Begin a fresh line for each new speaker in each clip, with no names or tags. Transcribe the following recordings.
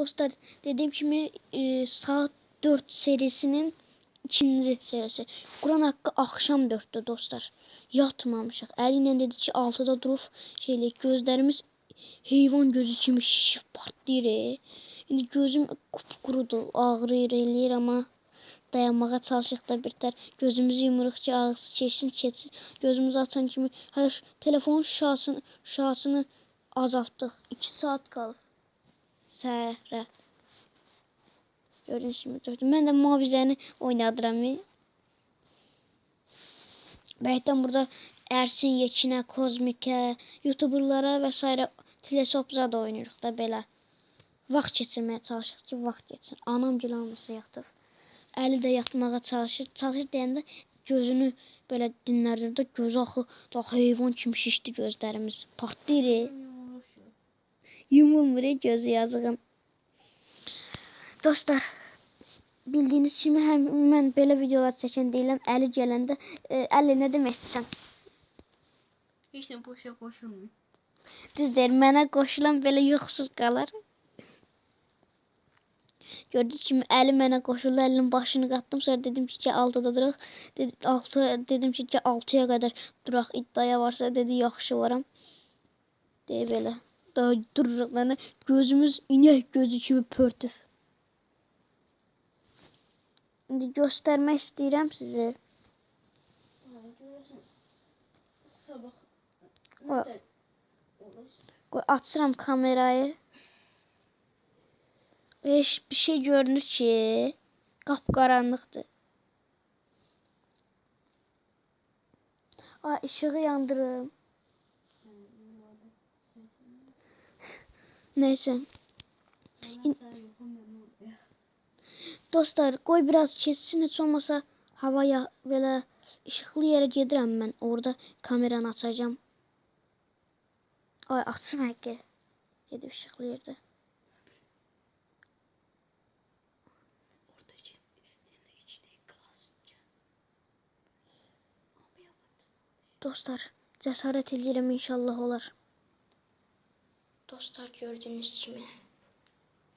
Dostlar dediğim gibi e, saat 4 serisinin ikinci serisi. Kur'an hakkı akşam 4'te dostlar. Yatmamışıq. Əli dedi ki 6-da durub şeylə gözlərimiz heyvan gözü kimi şişib partlayır. İndi gözüm qupqurudur, ağrıyır, eləyir amma dayanmağa çalışıq da birtər. Gözümüzü yumuruq ki ağrısı keçsin, keçsin. Gözümüzü açan kimi şu telefonun şarjını, şarjını azaltdıq. 2 saat qalıb. Səhərə. Gördüğünüz gibi dördüm. Mən də mavizəni oynadıram. Bəyətdən burada Ersin Yekinə, Kozmikə, YouTuberlara və s. Telesopza da oynayırıq da belə. Vaxt keçirməyə çalışırıq ki, vaxt geçsin. Anam gil almasa yatır. Əli yatmağa çalışır. Çalışır deyəndə gözünü belə dinlərdir də gözü axı da heyvan kimi şişdi gözlərimiz. Partlayır. Yumulmur e, gözü yazığın. Dostlar, bildiyiniz kimi həm mən belə videolar çəkən deyiləm. Əli gələndə e, Əli nə demək istəsən?
Hiç de boşa koşulmuyor.
Düz deyir, mənə qoşulan belə yuxusuz qalar. Gördünüz kimi Əli mənə qoşuldu, Əlinin başını qatdım. Sonra dedim ki, ki 6-da duraq. Dedi, 6 dedim ki, ki 6-ya qədər duraq. İddiaya varsa dedi, yaxşı varam. Deyə belə. Daha lan. Gözümüz inək gözü kimi pörtüb. İndi göstərmək istəyirəm sizə. Qoy açıram kamerayı. Heç bir şey görünür ki, qapqaranlıqdır. Ay, işığı yandırım. Neyse. Dostlar, qoy biraz keçsin, heç olmasa havaya belə işıqlı yerə gedirəm mən. Orada kameranı açacağım. Ay, açsın həqiqi. Gedib işıqlı yerdə. Dostlar, cəsarət edirəm inşallah olar. Dostlar gördüyünüz kimi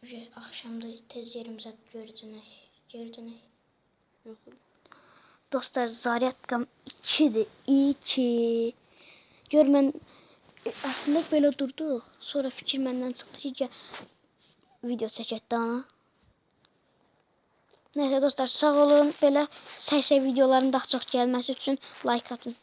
Üce axşamda tez yerimizə gördünüz. Gördünüz. Dostlar zaryadkam 2'dir. 2. Gör mən əslində belə durduq. Sonra fikir məndən çıxdı video çəkək daha. Nəysə dostlar sağ olun. Belə səsə videoların daha çox gəlməsi üçün like atın.